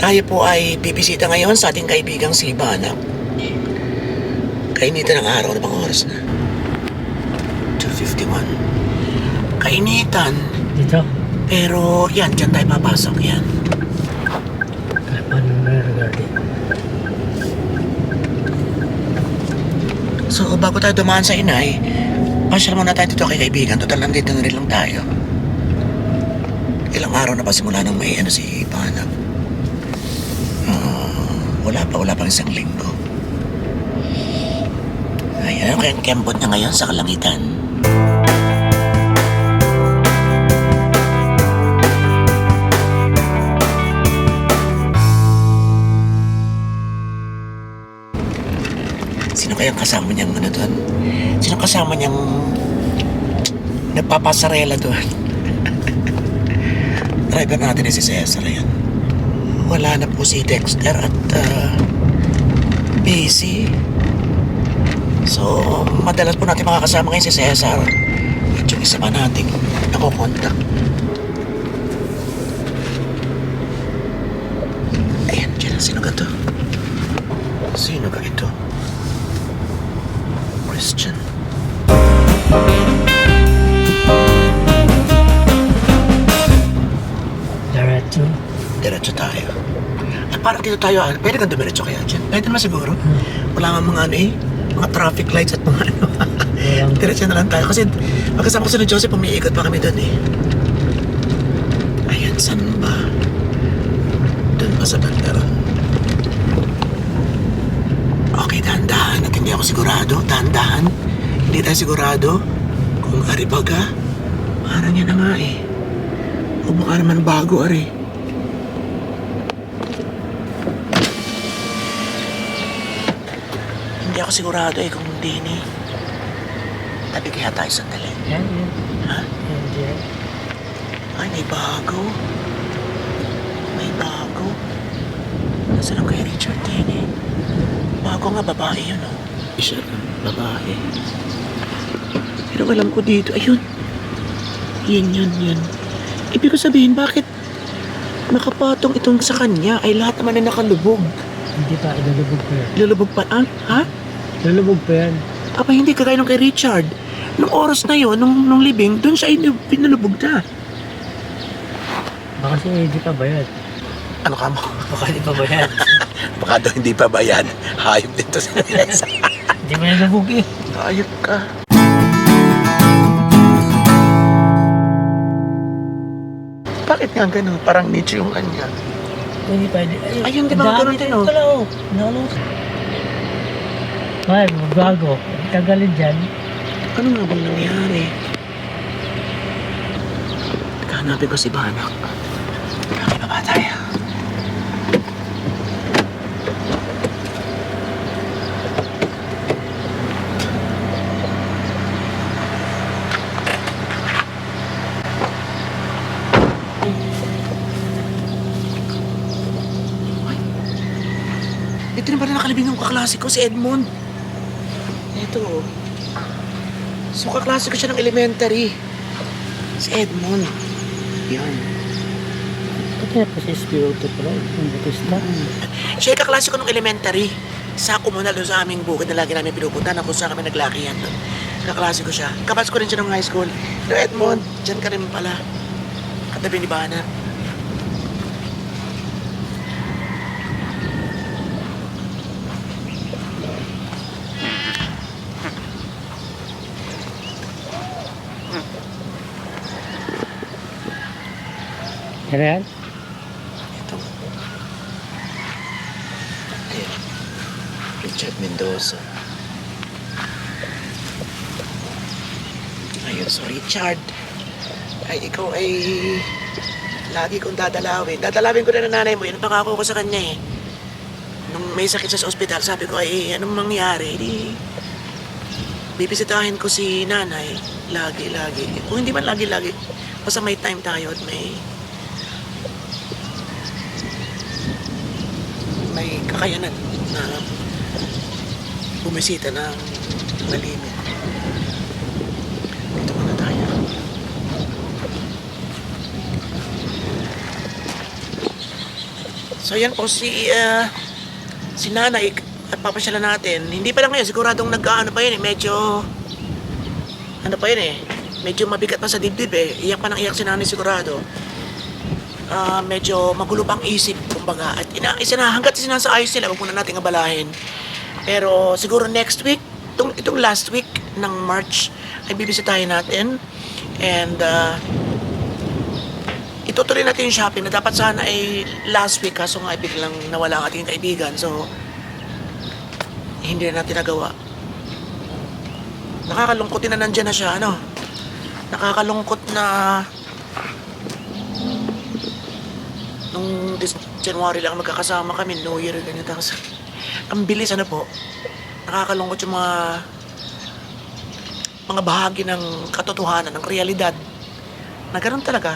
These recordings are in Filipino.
Tayo po ay bibisita ngayon sa ating kaibigang si Banak. Kainitan ng araw na bang oras na? 2.51. Kainitan. Dito. Pero yan, dyan tayo papasok yan. Regarding. So, bago tayo dumaan sa inay, pasyal muna tayo dito kay kaibigan. Total, nandito na rin lang tayo. Ilang araw na pa simula nang may ano si Panak. Wala pa, wala pang isang linggo. Ay, ano kayang kembot niya ngayon sa kalangitan? Sino kayang kasama niyang ano doon? Sino kasama niyang nagpapasarela doon? Driver natin eh si Cesar yan. Wala na po si Dexter at uh, busy. So, madalas po natin makakasama ngayon si Cesar. At yung isa pa nating nakukontak. Ayan, dyan. Sino ka to? Sino ka ito? Christian. Diretso. Diretso tayo. At parang dito tayo, ah, pwede kang dumiretso kaya dyan. Pwede naman siguro. Wala nga mga ano eh, mga traffic lights at mga ano. Diretso na lang tayo. Kasi magkasama ko si Joseph, umiikot pa kami doon eh. Ayan, saan ba? Doon pa sa bandera. Okay, dahan-dahan. At hindi ako sigurado. Dahan-dahan. Hindi tayo sigurado kung ari baga. Parang yan na nga eh. O baka naman bago ari. Ako sigurado eh kung hindi ni. Tabi kaya tayo sandali. yan, yan. Ha? Yan, yan. Ay, may bago. May bago. Nasaan ang kay Richard din eh? Bago nga babae yun oh. Isa lang, babae. Pero alam ko dito, ayun. Yan, yan, yan. Ibig ko sabihin, bakit nakapatong itong sa kanya ay lahat naman ay nakalubog. Hindi pa, ilulubog pa yan. Lulubog pa, ah? Ha? Ilulubog pa yan. Aba, hindi kagaya nung kay Richard. Nung oras na yon, nung, nung libing, doon siya inu- pinalubog na. Baka si hindi pa bayad. Ano ka mo? Baka hindi pa bayad. Baka daw hindi pa ba yan? Hayop dito sa Teresa. Hindi mo nilubog eh. Hayop ka. Bakit nga ganun? Parang niche yung kanya. Hindi pwede. Ayun, di ba, ganun din, oh. Pala, oh. Ay, magbago. Tagalin dyan. Ano nga bang nangyari? Hanapin ko si Banak. Okay, baba tayo. Ay. Ito na pala nakalibing yung kaklase ko, si Edmond. Ito. oh. So, kaklase ko siya ng elementary. Si Edmond. Yan. Ito na pa si Espiritu pala. Yung Batista. Siya yung kaklase ko ng elementary. Sako mo na doon sa aming bukid na lagi namin pinupunta na kung saan kami naglakihan doon. Kaklase ko siya. Kapas ko rin siya ng high school. No, Edmond, dyan ka rin pala. Katabi ni Bana. Ano yan? Ito. Ayan. Richard Mendoza. Ayun, so Richard. Ay, ikaw ay lagi kong dadalawin. Dadalawin ko na ng nanay mo. Yan ang pangako ko sa kanya eh. Nung may sakit sa ospital, sabi ko, ay, anong mangyari? Di, bibisitahin ko si nanay. Lagi, lagi. Kung hindi man lagi, lagi. Basta may time tayo at may may kakayanan na bumisita ng malimit. Dito muna tayo. So yan po si ah, si nanay at papasyalan natin. Hindi pa lang ngayon siguradong nag-ano pa yun eh, medyo ano pa yun eh. Medyo mabigat pa sa dibdib eh. Iyak pa ng iyak si nanay sigurado. Ah, medyo magulo pang isip kumbaga. At ina, isina, hanggat sinasayos nila, huwag muna nating abalahin. Pero siguro next week, itong, itong last week ng March, ay bibisitahin natin. And uh, itutuloy natin yung shopping na dapat sana ay last week kaso nga ay biglang nawala ang ating kaibigan. So, hindi na natin nagawa. Nakakalungkot na nandyan na siya, ano? Nakakalungkot na nung January lang magkakasama kami, New Year, ganyan. Tapos, ang bilis, ano po, nakakalungkot yung mga mga bahagi ng katotohanan, ng realidad. Na ganun talaga.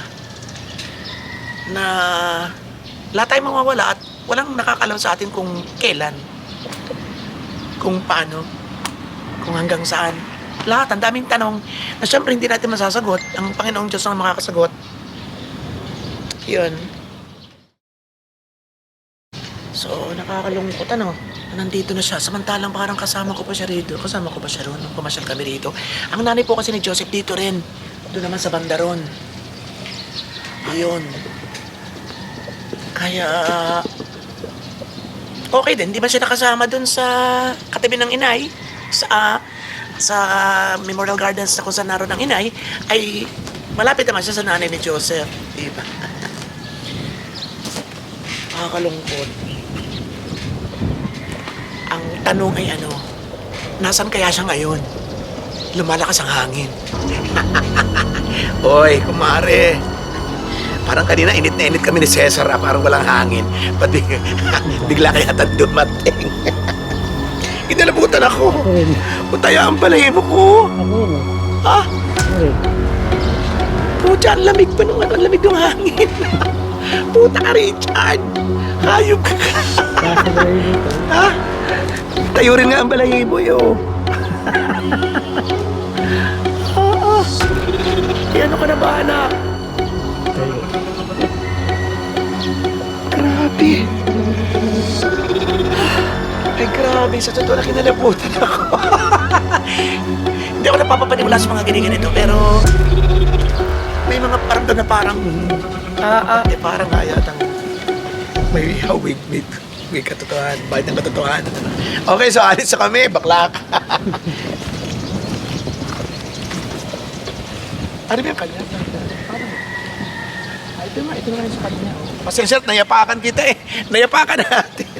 Na lahat tayo mawawala at walang nakakalam sa atin kung kailan. Kung paano. Kung hanggang saan. Lahat, ang daming tanong na syempre hindi natin masasagot. Ang Panginoong Diyos ang makakasagot. Yun. So, nakakalungkot ano. Nandito na siya. Samantalang parang kasama ko pa siya rito. Kasama ko pa siya roon nung pumasyal kami rito. Ang nanay po kasi ni Joseph dito rin. Doon naman sa bandaron. Yun. Kaya... Okay din. Di ba siya nakasama doon sa katabi ng inay? Sa... ah, sa Memorial Gardens na kung saan naroon ang inay, ay malapit naman siya sa nanay ni Joseph. Di ba? Nakakalungkot. Ang tanong ay ano, nasan kaya siya ngayon? Lumalakas ang hangin. Oy, kumare. Parang kanina init na init kami ni Cesar, ah, parang walang hangin. Pati bigla kaya yata dumating. Inalabutan ako. Utaya ang balahibo ko. Ha? Pucha, ang lamig pa nung ano, ang lamig ng hangin. Puta ka, Richard. Hayop ka. Ha? Tayo rin nga ang balahibo, yo. Oo. Eh, ano ka na ba, anak? Grabe. Ay, grabe. Sa totoo na kinalabutan ako. Hindi ako napapapaniwala sa mga ganito pero may mga paramdam na parang, ah, ah, eh parang nga yatang may hawig, may, may katotohanan, bahid ng katotohanan. Okay, so alis na kami, bakla ka. ano ba yung kanya? Ah, ito nga, ito yung sa kanya. oh. Pasensya, nayapakan kita eh. Nayapakan natin.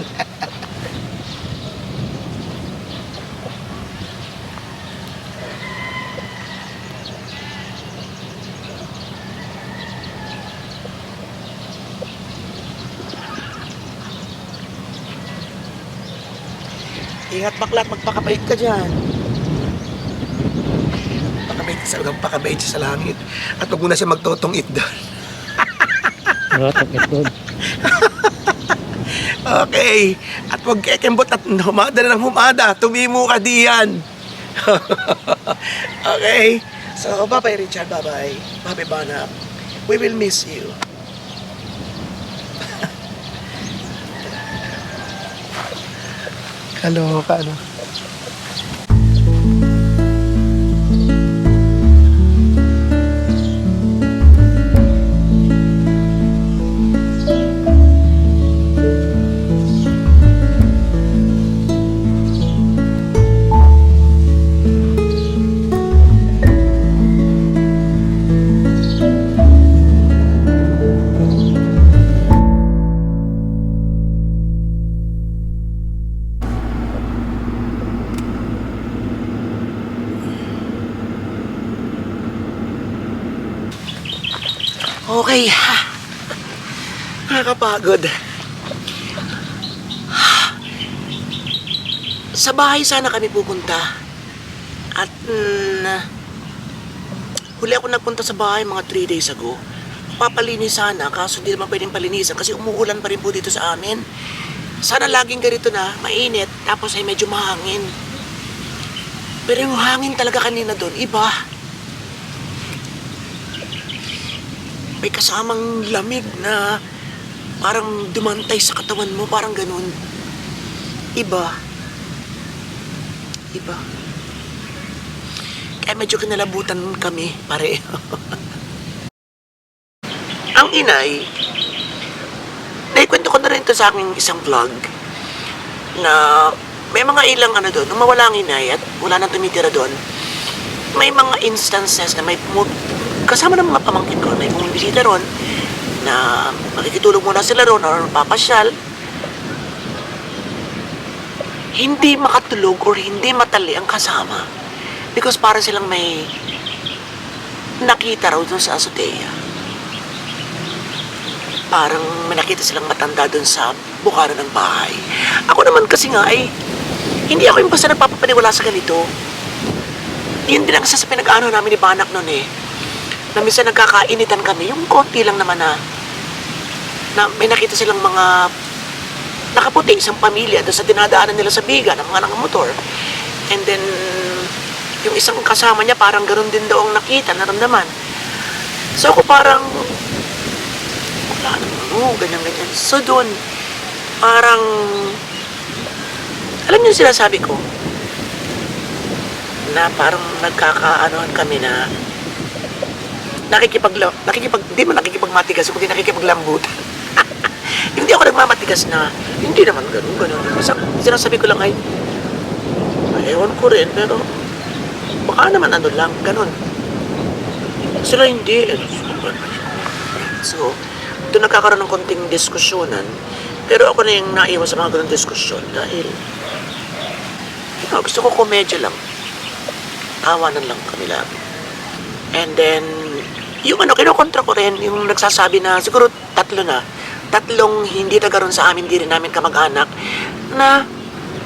Ingat bakla at magpakabait ka dyan. Pakabait ka sa lugar, pakabait siya sa langit. At huwag mo na siya magtotong doon. Ratak ito. Okay. At huwag kekembot at humada na ng humada. Tumimo ka diyan. okay. So, bye-bye Richard. Bye-bye. Bye-bye Banap. We will miss you. Kaloka, ano? Okay. Nakakapagod. Sa bahay sana kami pupunta. At mm, huli ako nagpunta sa bahay mga 3 days ago. Papalinis sana, kaso hindi naman pwedeng palinisan kasi umuulan pa rin po dito sa amin. Sana laging ganito na, mainit, tapos ay medyo mahangin. Pero yung hangin talaga kanina doon, iba. May kasamang lamig na parang dumantay sa katawan mo, parang ganun. Iba. Iba. Kaya medyo kinalabutan kami, pare. Ang inay, naikwento ko na rin ito sa aking isang vlog na may mga ilang ano doon, nung mawala ang inay at wala nang tumitira doon, may mga instances na may kasama ng mga pamangkin ko, may bumibisita ron na makikitulog muna sila ron or papasyal. Hindi makatulog or hindi matali ang kasama because para silang may nakita raw doon sa azotea. Parang may nakita silang matanda doon sa bukaran ng bahay. Ako naman kasi nga ay hindi ako yung basta nagpapapaniwala sa ganito. Yun din ang sa pinag-ano namin ni Banak noon eh. Na minsan nagkakainitan kami, yung konti lang naman na, na may nakita silang mga nakaputi isang pamilya doon sa dinadaanan nila sa biga ng mga nangamotor. And then, yung isang kasama niya parang ganun din daw ang nakita, naramdaman. So ako parang, wala naman, oh, ganyan-ganyan. So doon, parang, alam niyo sinasabi ko, na parang nagkakaanohan kami na nakikipag nakikipag di man nakikipagmatigas kundi nakikipaglambutan. hindi ako nagmamatigas na hindi naman ganun ganun. Basta sinasabi ko lang ay ewan ko rin pero baka naman ano lang ganun. Sila hindi. So, doon nagkakaroon ng konting diskusyonan. Pero ako na yung naiwan sa mga ganun diskusyon dahil ikaw, gusto ko komedya lang tawanan lang kami lagi. And then, yung ano, kinukontra ko rin, yung nagsasabi na, siguro tatlo na, tatlong hindi tagaroon sa amin, hindi rin namin kamag-anak, na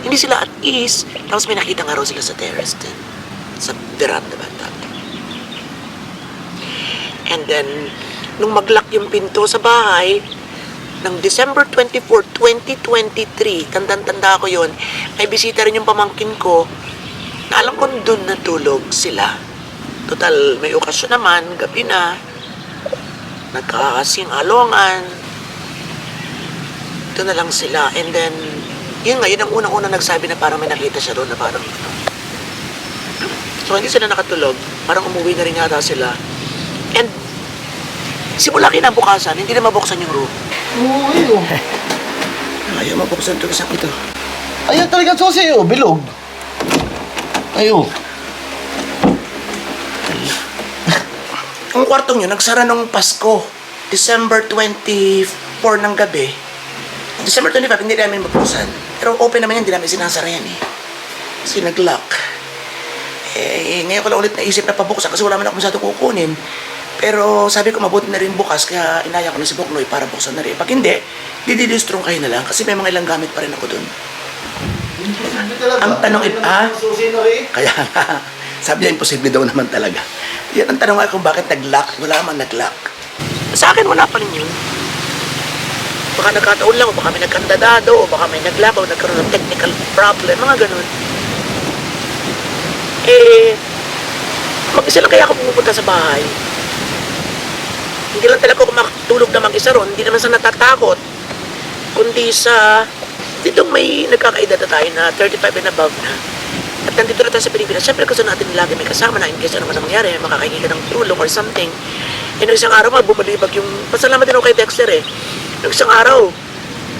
hindi sila at ease, tapos may nakita nga raw sila sa terrace din, sa veranda ba. And then, nung maglock yung pinto sa bahay, ng December 24, 2023, tandang-tanda ko yon may bisita rin yung pamangkin ko, na alam ko doon natulog sila. Total, may okasyon naman, gabi na. Nagkakasing alongan. Doon na lang sila. And then, yun nga, yun ang unang-unang nagsabi na parang may nakita siya doon na parang So, hindi sila nakatulog. Parang umuwi na rin yata sila. And, simula kinabukasan, hindi na mabuksan yung room. Oo, ayun. Ayaw mabuksan ito isang ito. Ayun talaga susi, oh, bilog. Ayun. Ang kwartong yun, nagsara nung Pasko. December 24 ng gabi. December 25, hindi namin mabuksan. Pero open naman yan, hindi namin sinasara yan eh. Kasi nag-lock. Eh, ngayon ko lang ulit naisip na pabuksan kasi wala man ako masyado kukunin. Pero sabi ko, mabuti na rin bukas, kaya inaya ko na si Buknoy para buksan na rin. Pag hindi, dididistrong kayo na lang kasi may mga ilang gamit pa rin ako dun. Ang tanong ay, ah? Eh. Kaya nga, sabi niya, imposible daw naman talaga. Yan ang tanong nga kung bakit nag-lock. Wala man nag-lock. Sa akin, wala pa rin yun. Baka nagkataon lang, o baka may nagkandadado, o baka may nag-lock, o nagkaroon ng technical problem, mga ganun. Eh, mag-isa lang kaya ako pumupunta sa bahay. Hindi lang talaga ako makatulog na mag-isa ron, hindi naman sa natatakot, kundi sa ditong may nagkakaedad na tayo na 35 and above na. At nandito na tayo sa Pilipinas, syempre gusto natin lagi may kasama na in case ano man ang mangyari, makakahingi ka ng tulong or something. Nung isang araw, magbumalibag yung, pasalamat din ako kay Dexter eh. Nung isang araw,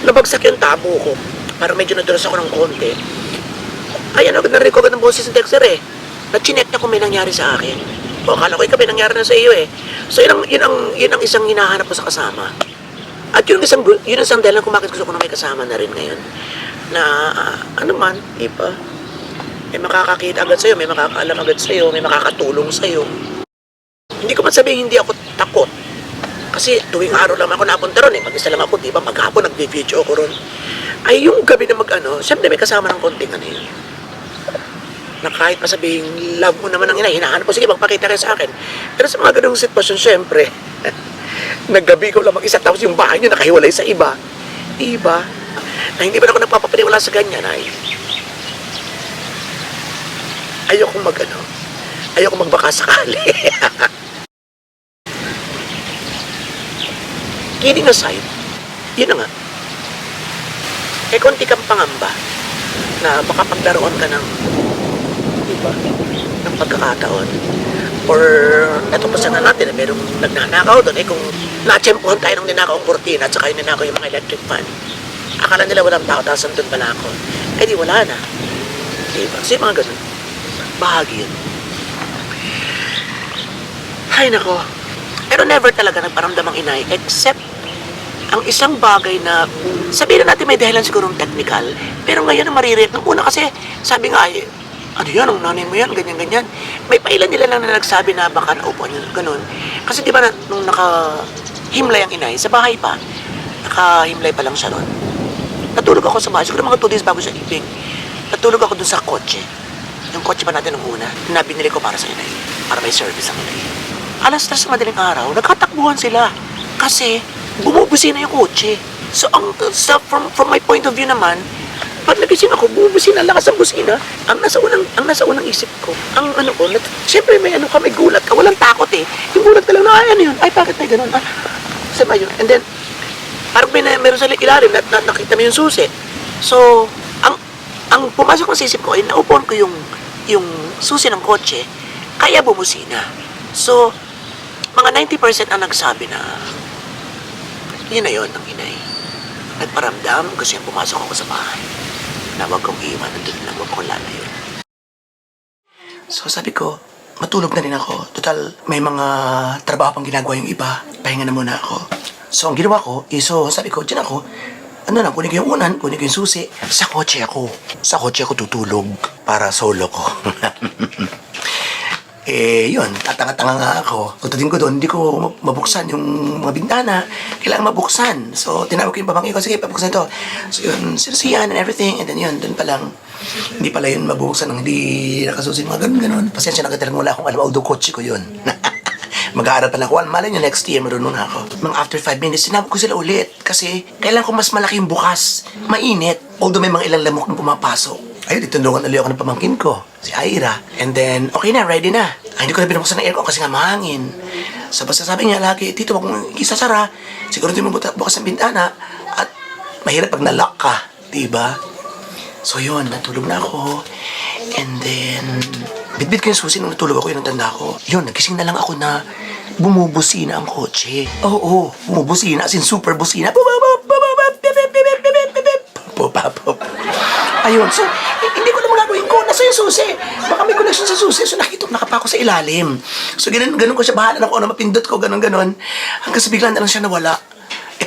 nabagsak yung tabo ko. Parang medyo nadulas ako ng konti. Ayan, narinig ko ng boses ni Dexter eh. Na-chinek niya kung may nangyari sa akin. O, akala ko ikaw may nangyari na sa iyo eh. So, yun ang, yun ang, yun ang isang hinahanap ko sa kasama. At yun ang isang, yun ang isang dahilan kung bakit gusto ko na may kasama na rin ngayon. Na, ah, ano man, iba. May makakakita agad sa'yo, may makakaalam agad sa'yo, may makakatulong sa'yo. Hindi ko man sabihin hindi ako takot. Kasi tuwing araw lang ako napunta ron eh. Mag-isa lang ako, di ba? Maghapon nag-video ako ron. Ay, yung gabi na mag-ano, siyempre may kasama ng konting ano yun. Na kahit masabihin, love mo naman ang ina, hinahanap ko, sige, magpakita kayo sa akin. Pero sa mga ganung sitwasyon, siyempre, naggabi ko lang mag-isa, tapos yung bahay niyo nakahiwalay sa iba. Diba? Na hindi ba ako nagpapapaniwala sa ganyan, ay ayokong mag ano, ayokong magbaka sakali. Kidding aside, Yun na nga. Eh, konti kang pangamba na baka pagdaroon ka ng, di ba, ng pagkakataon. Or, eto pa sana natin, na merong nagnanakaw doon. Eh, kung natsempohan tayo ng ninakaw ang kurtina at saka yung ninakaw yung mga electric fan, akala nila walang tao, tapos andun pala ako. Eh, di wala na. Di ba? So, yung mga ganun. Bahagi yun. Ay, nako. Pero never talaga nagparamdam ang inay except ang isang bagay na sabihin na natin may dahilan sigurong technical pero ngayon ang maririnig ng una kasi sabi nga ay ano yan, ang nanay mo yan, ganyan-ganyan. May pailan nila lang na nagsabi na baka naupuan yun, ganun. Kasi di ba na, nung nakahimlay ang inay, sa bahay pa, nakahimlay pa lang siya nun. Natulog ako sa bahay, siguro mga 2 days bago siya ibig. Natulog ako dun sa kotse. Yung kotse pa natin nung na binili ko para sa inay. Para may service ang inay. Alas 3 sa madaling araw, nagkatakbuhan sila. Kasi, bumubusina yung kotse. So, ang, sa, from, from my point of view naman, pag nagising ako, bumubusina, ang lakas ang busina. Ang nasa unang, ang nasa unang isip ko, ang ano ko, nat, siyempre may ano ka, may gulat ka, walang takot eh. Yung gulat ka lang na, ay ano yun, ay bakit may ganun, ah, sama yun. And then, parang may na, meron sa ilalim na, na nakita mo yung susi. So, ang ang pumasok ng sisip ko ay naupuan ko yung yung susi ng kotse, kaya bumusina. So, mga 90% ang nagsabi na yun na yun ang inay. Nagparamdam, gusto niyang pumasok ako sa bahay. Na huwag kong iiwan, nandun lang, huwag kong lalayo. So sabi ko, matulog na rin ako. Total, may mga trabaho pang ginagawa yung iba. Pahinga na muna ako. So ang ginawa ko, is, so sabi ko, dyan ako, ano lang, kunin ko yung unan, kunin ko yung susi. Sa kotse ako. Sa kotse ako tutulog para solo ko. eh, yun, tatanga-tanga nga ako. Pagdating ko doon, hindi ko mabuksan yung mga bintana. Kailangan mabuksan. So, tinawag ko yung pamangkin ko, sige, pabuksan ito. So, yun, sirsiyan and everything. And then yun, doon pa lang. Hindi pala yun mabuksan ng hindi nakasusin, mga ganun-ganun. Pasensya na ka talagang wala akong alam. Although kotse ko yun. Mag-aaral pa lang ako. Malay nyo, next year, marunong na ako. Mga after five minutes, sinabog ko sila ulit. Kasi, kailangan ko mas malaki yung bukas. Mainit. Although may mga ilang lamok na pumapasok. Ayun, itulungan ulit ako ng pamangkin ko, si Aira. And then, okay na, ready na. Ay, hindi ko na binuksan ng aircon kasi nga mahangin. So, basta sabi niya lagi, Tito, wag mong isasara. Siguro hindi mo bukas ang bintana. At mahirap pag nalock ka, di ba? So, yun, natulog na ako. And then, bitbit ko yung susi nung natulog ako, yun ang tanda ko. Yun, nagising na lang ako na bumubusina ang kotse. Oo, bumubusina, as in super busina. Ayun, so, hindi ko na magagawin ko. Nasa yung susi. Baka may connection sa susi. So, nakita ko, nakapa ko sa ilalim. So, ganun, ganun ko siya. Bahala na ako ano, mapindot ko, ganun, ganun. Hanggang sa bigla na lang siya nawala.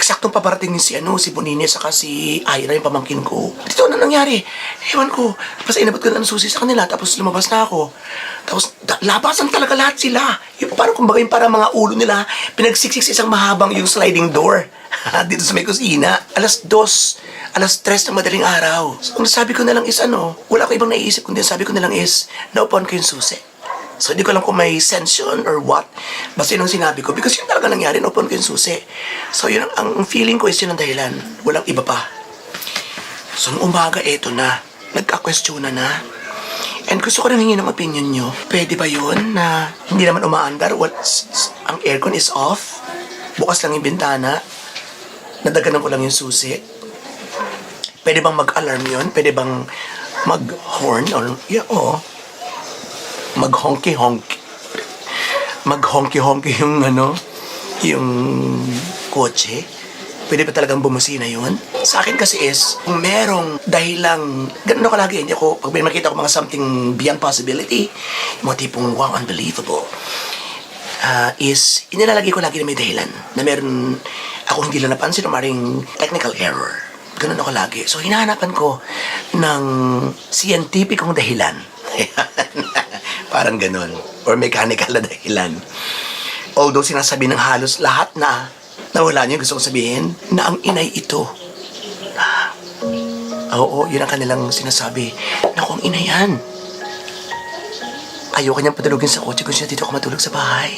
Eksaktong paparating si ano, si Bonini, saka si Ira, yung pamangkin ko. Dito na nangyari. Ewan ko. Tapos inabot ko na ng susi sa kanila. Tapos lumabas na ako. Tapos da- labasan talaga lahat sila. Yung parang kumbaga yung parang mga ulo nila, pinagsiksik sa isang mahabang yung sliding door. Dito sa may kusina. Alas dos, alas tres ng madaling araw. So, ang sabi ko na lang is ano, wala ko ibang naiisip kundi ang sabi ko na lang is, naupuan ko yung susi. So, hindi ko alam kung may sense yun or what. Basta yun ang sinabi ko. Because yun talaga nangyari, naupuan ko yung susi. So, yun ang, ang feeling ko is yun ang dahilan. Walang iba pa. So, nung umaga, eto na. Nagka-question na na. And gusto ko rin hingin ng opinion nyo. Pwede ba yun na hindi naman umaandar? What, ang aircon is off. Bukas lang yung bintana. Nadaganan ko lang yung susi. Pwede bang mag-alarm yun? Pwede bang mag-horn? Or, yeah, oo. Mag-honky-honky. Mag-honky-honky yung ano, yung kotse. Pwede ba talagang bumusina yun? Sa akin kasi is, kung merong dahilang, ganun ako lagi, hindi ako, pag may makita ko mga something beyond possibility, mga tipong, wow, unbelievable, ah, is, inilalagay ko lagi na may dahilan, na meron ako hindi lang napansin, o maring technical error. Ganun ako lagi. So, hinahanapan ko ng scientificong dahilan. Parang ganun. Or mechanical na dahilan. Although sinasabi ng halos lahat na nawala niyo gusto kong sabihin na ang inay ito. Ah, oo, yun ang kanilang sinasabi. Naku, ang inay yan. Ayaw kanyang patulogin sa kotse kung siya dito ako matulog sa bahay.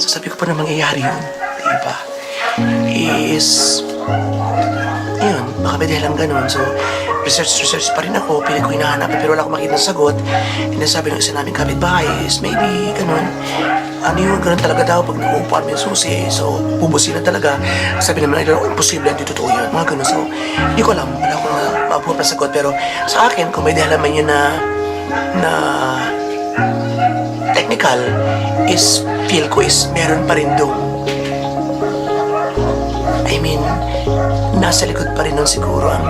So sabi ko pa na mangyayari yun. Diba? Is... Yun, baka may dahilan ganun. So, research, research pa rin ako. Pili ko hinahanap, pero wala akong makita ng sagot. And then sabi ng isa naming kapitbahay is maybe ganun. ano yung ganun talaga daw pag nauupuan mo yung susi. So, bubusin na talaga. Sabi naman nila, oh, imposible, hindi totoo yun. Mga ganun. So, hindi ko alam. Wala akong mabuhat na sagot. Pero sa akin, kung may dahalaman yun na, na technical, is feel ko is meron pa rin doon. I mean, nasa likod pa rin nun siguro ang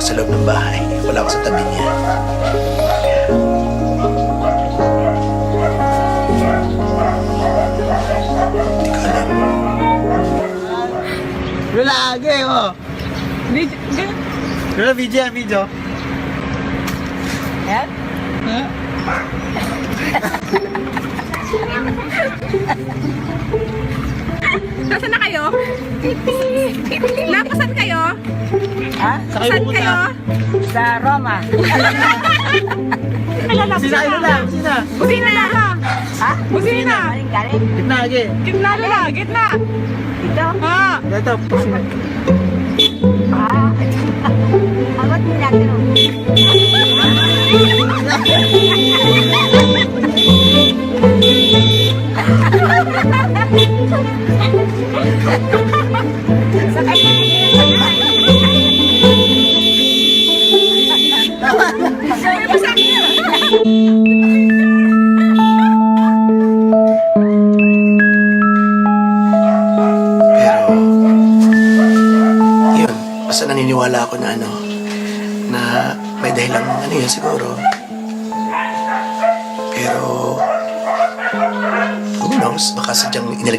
ako sa loob ng bahay. Wala ako sa tabi niya. Hindi ko alam. Lalaki, oh. Video, video. Pero video yan, video. Nasaan na kayo? Napasan kayo? Ha? Saan kayo? Sa Roma. Sina, ano lang, sina. Busina! Ha? Busina! Galing, galing. Gitna, age. Gitna na gitna! Dito. Ha! Ito, pusin. Ah. Awat mo natin.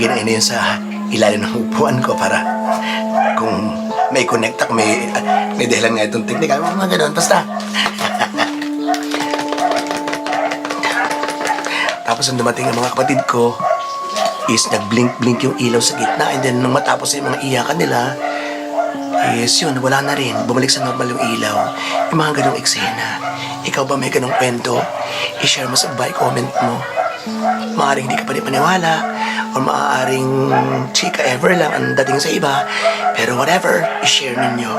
Inilagay na yun sa ilalim ng upuan ko para kung may connect ako, may, may dahilan nga itong ay mga ganun, basta. Tapos nung dumating ang mga kapatid ko, is nag-blink-blink yung ilaw sa gitna and then nung matapos yung mga iyakan nila, is yun, wala na rin. Bumalik sa normal yung ilaw. Yung mga ganong eksena. Ikaw ba may ganong kwento? I-share mo sa by comment mo. Maaaring hindi ka pa rin paniwala or maaaring chika ever lang ang dating sa iba. Pero whatever, i-share ninyo.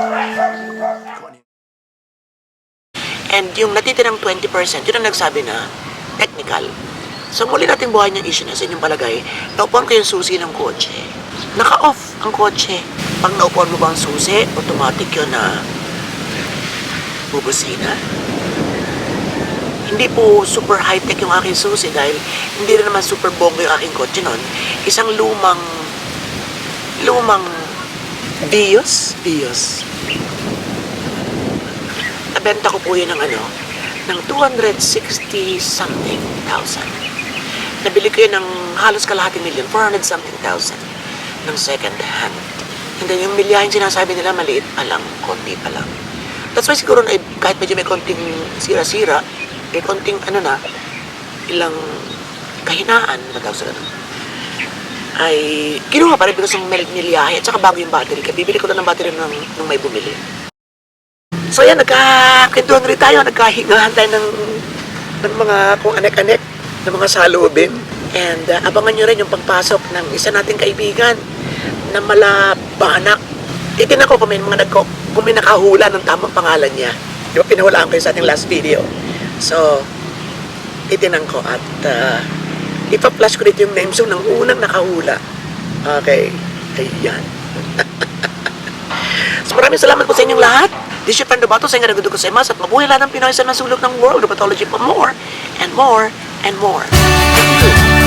And yung natitirang 20%, yun ang nagsabi na technical. So muli natin buhay yung issue na sa inyong palagay, naupuan ko yung susi ng kotse. Naka-off ang kotse. Pag naupuan mo ba ang susi, automatic yun na bubusina. Hindi po super high-tech yung aking susi dahil hindi rin naman super bongga yung aking kotse nun. Isang lumang, lumang Bios? Bios. Nabenta ko po yun ng ano, ng 260 something thousand. Nabili ko yun ng halos kalahating milyon, 400 something thousand ng second hand. And then yung milyahin sinasabi nila maliit pa lang, konti pa lang. That's why siguro na, kahit medyo may konting sira-sira, may konting ano na, ilang kahinaan, matawag sa ganun, ay kinuha pa rin because ng milyahe at saka bago yung battery. Kaya bibili ko lang ng battery nung, nung may bumili. So yan, nagkakintuhan rin tayo, nagkahingahan tayo ng, ng mga kung anek-anek, ng mga salubin. And uh, abangan nyo rin yung pagpasok ng isa nating kaibigan na malabanak. Titignan ko kung may mga nagko, kung may nakahula ng tamang pangalan niya. Di ba pinahulaan yun sa ating last video. So, titignan ko at uh, ipa-flash ko dito yung name so ng unang nakahula. Okay. Ayan. so maraming salamat po sa inyong lahat. This is your friend Robato. Sa nga nagudugo sa imas at mabuhay lahat ng Pinoy sa nasulok ng world of pathology for more and more and more. Thank you.